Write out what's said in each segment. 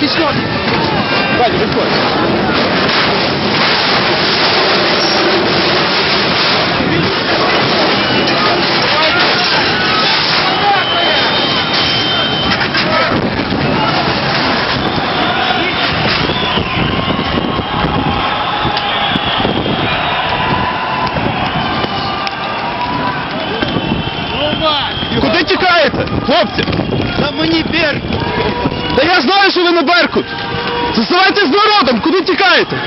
пішло. Вадя, виходь. Куди тікаєте, хлопці? Та мені що ви не Беркут. Заставайтесь з народом, куди тікаєте?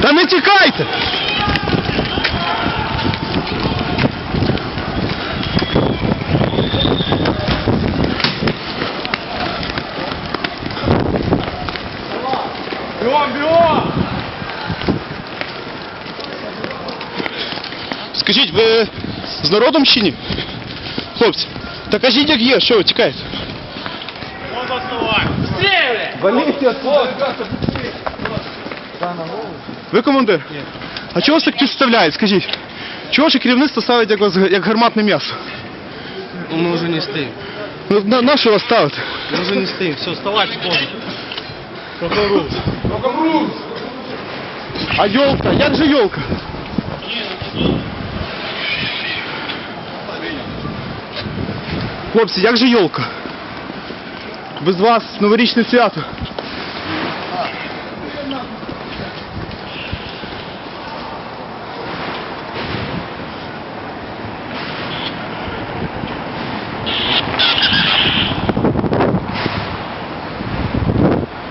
Та не тікайте! Бігом, бігом! Скажіть, ви з народом чи ні? Хлопці, та кажіть, як є, що ви тікаєте? Можна вставати. Ви командир? А чого вас так підставляють, скажіть? Чого ж керівництво ставить як, вас, як гарматне м'ясо? Мы уже не стоим. Ну, на, на що вас ставити? Мы уже не стоим. Все, вставать можно. Прокурор. А йолка, як же йолка? Хлопці, як же йолка? Без вас новорічне свято.